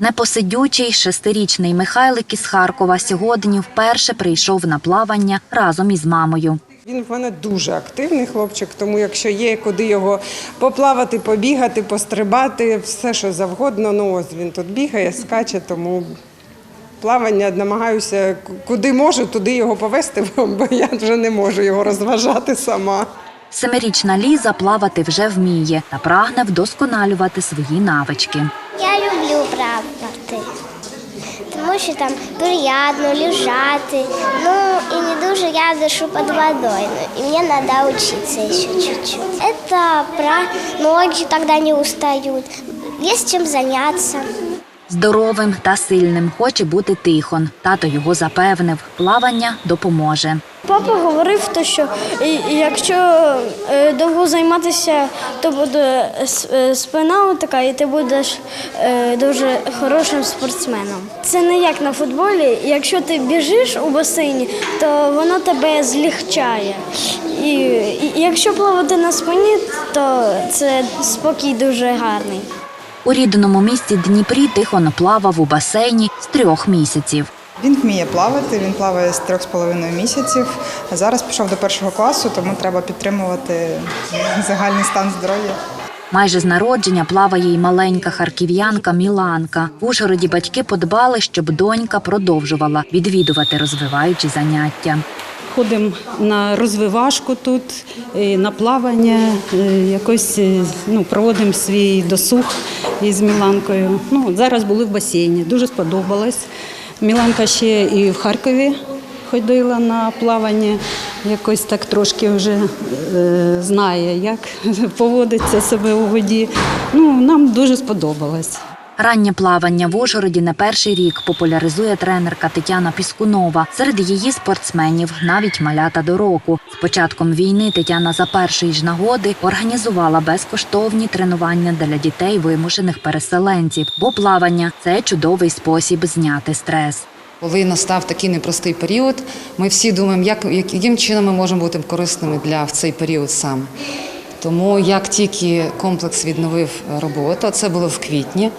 Непосидючий шестирічний Михайлик із Харкова сьогодні вперше прийшов на плавання разом із мамою. Він в мене дуже активний хлопчик, тому якщо є куди його поплавати, побігати, пострибати, все що завгодно. Ну ось він тут бігає, скаче, тому плавання намагаюся куди можу, туди його повести, бо я вже не можу його розважати сама. Семирічна Ліза плавати вже вміє та прагне вдосконалювати свої навички. Я люблю плавати, тому що там приємно лежати. Ну і не дуже я дышу под водой. ну, И мне надо учиться еще чуть-чуть. Это про ноги тогда не устают. Есть чем заняться. Здоровим та сильним хоче бути тихон. Тато його запевнив, плавання допоможе. Папа говорив, що якщо е, довго займатися, то буде е, спина така, і ти будеш е, дуже хорошим спортсменом. Це не як на футболі. Якщо ти біжиш у басейні, то воно тебе злегчає. І, і якщо плавати на спині, то це спокій дуже гарний. У рідному місті Дніпрі Тихон плавав у басейні з трьох місяців. Він вміє плавати, він плаває з трьох з половиною місяців. Зараз пішов до першого класу, тому треба підтримувати загальний стан здоров'я. Майже з народження плаває й маленька харків'янка Міланка. В Ужгороді батьки подбали, щоб донька продовжувала відвідувати розвиваючі заняття. Ходимо на розвивашку тут, на плавання, якось е, ну, проводимо свій досуг із Міланкою. Ну, зараз були в басейні, дуже сподобалось. Міланка ще і в Харкові ходила на плавання, якось так трошки вже е, знає, як поводиться себе у воді. Ну, нам дуже сподобалось. Раннє плавання в Ужгороді не перший рік популяризує тренерка Тетяна Піскунова. Серед її спортсменів навіть малята до року. З початком війни Тетяна за першої ж нагоди організувала безкоштовні тренування для дітей вимушених переселенців, бо плавання це чудовий спосіб зняти стрес. Коли настав такий непростий період, ми всі думаємо, як, як- яким чином ми можемо бути корисними для в цей період саме. Тому як тільки комплекс відновив роботу, це було в квітні,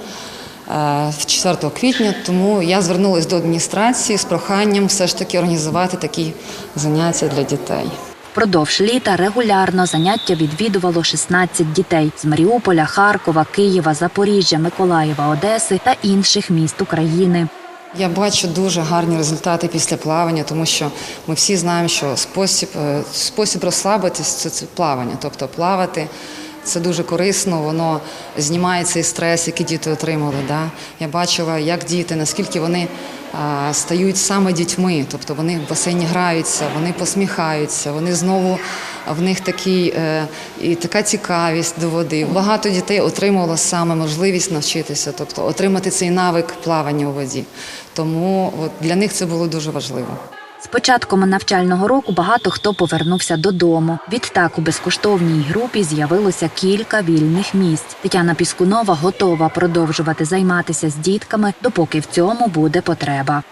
е, 4 квітня, тому я звернулася до адміністрації з проханням все ж таки організувати такі заняття для дітей. Впродовж літа регулярно заняття відвідувало 16 дітей з Маріуполя, Харкова, Києва, Запоріжжя, Миколаєва, Одеси та інших міст України. Я бачу дуже гарні результати після плавання, тому що ми всі знаємо, що спосіб, е, спосіб розслабитись це, це плавання. Тобто плавати це дуже корисно, воно знімає цей стрес, який діти отримали. Да? Я бачила, як діти, наскільки вони а, стають саме дітьми, тобто вони в басейні граються, вони посміхаються, вони знову в них такий, е, і така цікавість до води. Багато дітей отримало саме можливість навчитися, тобто отримати цей навик плавання у воді. Тому от, для них це було дуже важливо. З початком навчального року багато хто повернувся додому. Відтак у безкоштовній групі з'явилося кілька вільних місць. Тетяна Піскунова готова продовжувати займатися з дітками, допоки в цьому буде потреба.